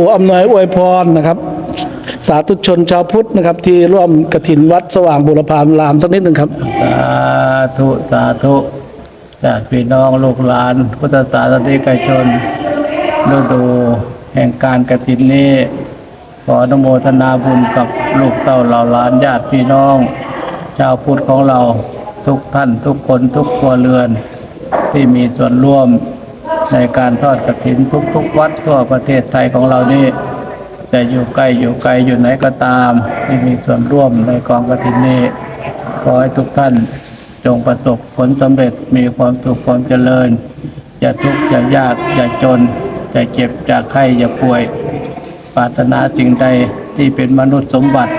ผู้อำนวยอวยพรนะครับ สาธุชนชาวพุทธนะครับ ที่ร่วมกฐินวัดสว่างบุรพารามสักนิดหนึ่งครับ สาธุสาธุญาติพี่น้องลูกหลาน พุทธศาสนิกชนฤดูแห่งการกฐินนี้ ขออนุโมทนาบุญกับลูกเต้าเหล่าหลานญาติพี่น้อง ชาวพุทธของเราทุกท่านทุกคนทุกครัวเรือนที่มีส่วนร่วม ในการทอดกฐินทุกๆวัดทั่วประเทศไทยของเรานี่จะอยู่ใกล้อยู่ไกลอยู่ไหนก็ตามที่มีส่วนร่วมในกองกฐินนี้ขอให้ทุกท่านจงประสบผลสำเร็จมีความสุขความเจริญ อย่าทุกข์อย่ายากอย่าจนอย่าเจ็บอย่าไข้อย่าป่วย ปรารถนาสิ่งใดที่เป็นมนุษย์สมบัติ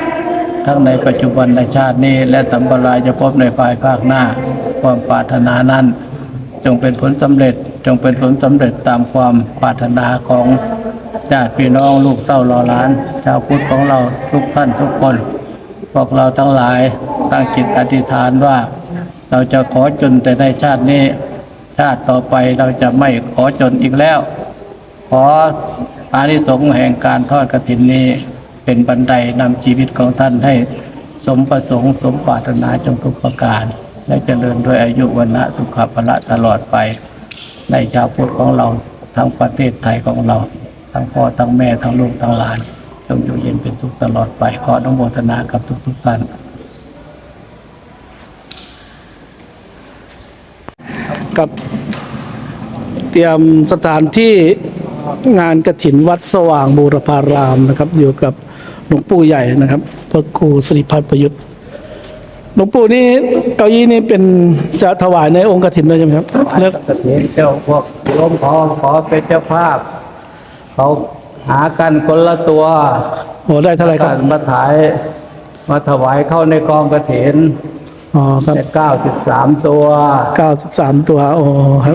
ทั้งในปัจจุบันในชาตินี้ และสัมปรายจะพบในภายภาคหน้า ความปรารถนานั้น จงเป็นผลสำเร็จ จงเป็นผลสำเร็จตามความปรารถนาของญาติพี่น้องลูกเต้าหลอหลาน ชาวพุทธของเราทุกท่านทุกคน พวกเราทั้งหลายตั้งจิตอธิษฐานว่า เราจะขอจนแต่ในชาตินี้ ชาติต่อไปเราจะไม่ขอจนอีกแล้ว ขออานิสงส์แห่งการทอดกฐินนี้เป็นบันไดนำชีวิตของท่านให้สมประสงค์สมปรารถนาจงทุกประการ และเจริญด้วยอายุวันนะสุขภาละตลอดไป ในชาวพุทธของเราทั้งประเทศไทยของเรา ทั้งพ่อทั้งแม่ทั้งลูกทั้งหลานจงอยู่เย็นเป็นสุขตลอดไปขออนุโมทนากับทุกๆท่านกับเตรียมสถานที่งานกระถินวัดสว่างบูรพารามนะครับ อยู่กับหลวงปู่ใหญ่นะครับพระครูสิริพัฒน์ประยุทธ์ หลวงปู่นี่เก้าอี้นี่เป็นจะถวายในองค์กฐินด้วยใช่ไหมครับเลือกกฐินเจ้าพวกโยมขอขอเป็นเจ้าภาพเขาหากันคนละตัวโอ้ได้เท่าไหร่คกัรับนมาถ่าย มาถวายเข้าในกองกฐินอ๋อครับแต่เก้าสิบสามตัวเก้าสิบสามตัวโอ้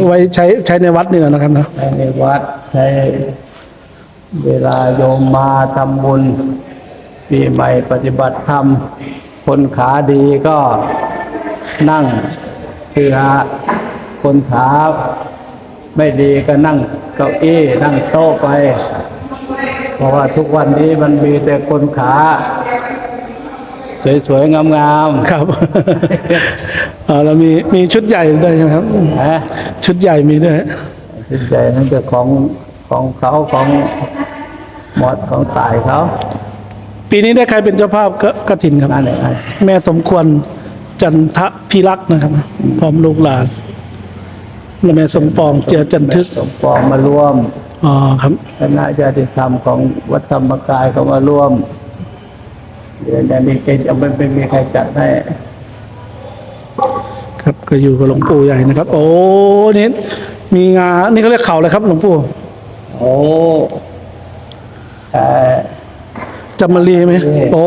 ไว้ใช้ใช้ในวัดนี่แหละนะครับนะใช้ในวัดใช้เวลาโยมมาทำบุญปีใหม่ปฏิบัติธรรม คนขาดีก็นั่งเสือคนขาไม่ดีก็นั่งเก้าอี้นั่งโต๊ะไป เพราะว่าทุกวันนี้มันมีแต่คนขา สวยๆงามครับอ๋อแล้วมีมีชุดใหญ่ด้วยใช่ไหมครับๆนะชุดใหญ่มีด้วยสินใจนั่นจะของของเขาของหมดของตายเขา ปีนี้ได้ใครเป็นเจ้าภาพกกฐินครับ นั่นเองแม่สมควรจันทพิรักษ์นะครับ พร้อมลูกหลานและแม่สมปองเจือจันทึกสมปองมาร่วมอ๋อครับ คณะญาติธรรมของวัดธรรมกายก็มาร่วมเดี๋ยวนี้นี่จะไม่ไม่มีใครจัดให้ครับก็อยู่กับหลวงปู่ใหญ่นะครับ โอ้นี่มีงานี่เขาเรียกเขาเลยครับ หลวงปู่โอ้เอ่อ จำมารีไหมนี่โอ้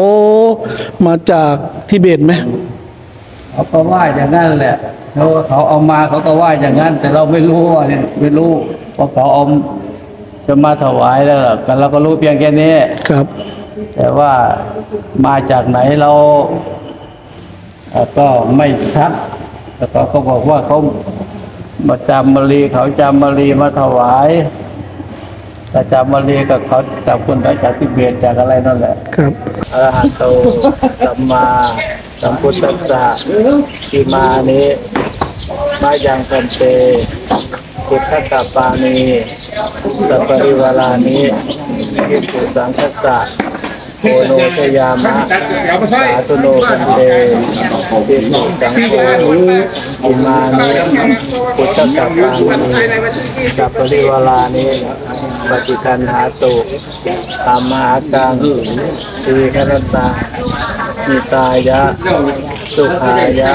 มาจากทิเบตไหมเขาก็ว่าอย่างนั้นแหละเขาเขาเอามาเขาก็ว่าอย่างนั้น แต่เราไม่รู้ว่าเนี่ยไม่รู้ว่าเขาเอาจะมาถวายแล้วก็เราก็รู้เพียงแค่นี้ครับ แต่ว่ามาจากไหนเราเอ่อก็ไม่ชัดแต่เขาก็บอกว่าเขามาจำมารีเขาจำมารีมาถวาย แต่จำมารีกับเขาจับคนได้จากทิเบตจากอะไรนั่นแหละครับอรหันโตสัมมาสัมพุทธัสสะที่มานี้มายังพันเตพุทธกัปปานีสัปปริวารานิยิสุสังคัสสะโอโนชยามะสาธุโนพันเตยิสุสังโฆอิมานิพุทธกัปปานีสัปปริวารานิ ปฏิคันหาตุธรรมากังทีครตานิตายะ สุขายะ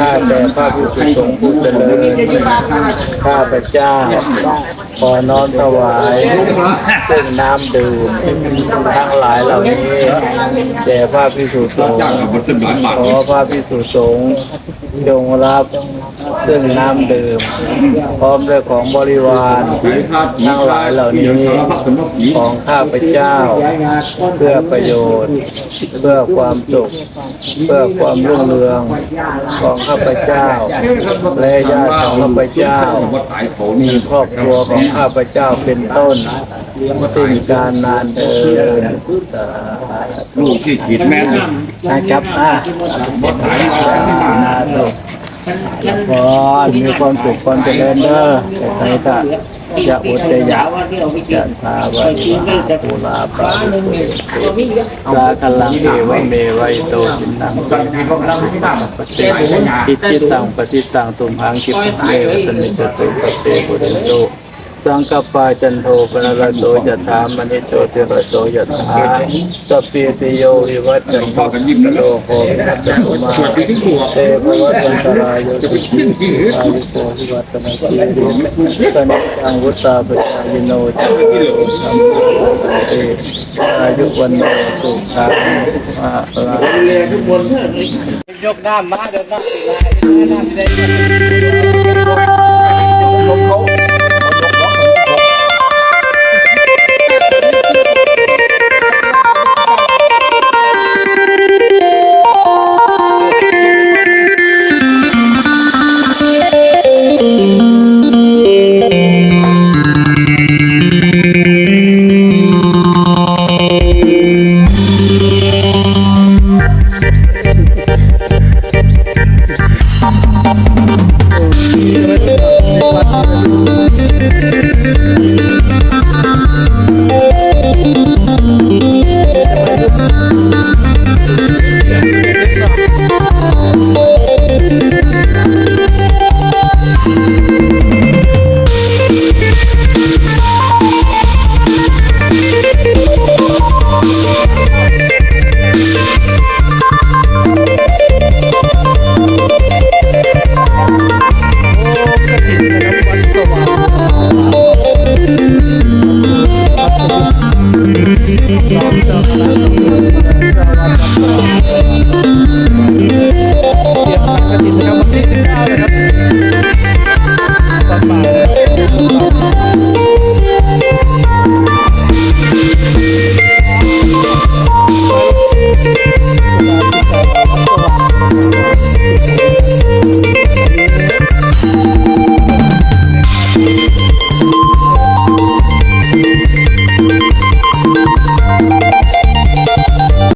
ข้าแต่พระผู้สุสงฆ์ผู้เจริญข้าพระเจ้า ขอน้อมถวาย ซึ่งน้ำดื่มทั้งหลายเหล่านี้แด่พระพิสุสงฆ์ขอพระพิสุสงฆ์จงรับ ซึ่งน้ำดื่มพร้อมด้วยของบริวารทั้งหลายเหล่านี้ของข้าพเจ้า เพื่อประโยชน์ เพื่อความสุข เพื่อความรุ่งเรืองของข้าพเจ้า และญาติของข้าพเจ้า มีครอบครัวของข้าพเจ้าเป็นต้นสิ่งการนานเดินสาลูกที่ขีดแม่นธุจับอะนาธุ พรมีความสุขความเจริญเด้อแต่ใครก็จะอดจะอยากจะทาวาริวาภูลาปาลิโตาคัลังเอวเมวัยโตจินตังสังปฏิอิจิตตังปฏิตังตุมหังคิปเมวะตมิจตุปเตปุริโต สังกปปาจันโทปนรโตยถามณิโตติระโตยถาสพปีติโยวิวัจจันโตโลโภวิวัจจันตุมาเตภวัตวันตรายโยติปิอายุโกวิวัตนาสีริตนิจังวุตตาปชายโนจักขิสัมพุทธเตอายุวันโนสุขังมาลายกน้ำมาเดินน้ำสีลายน้ำสีแดง เ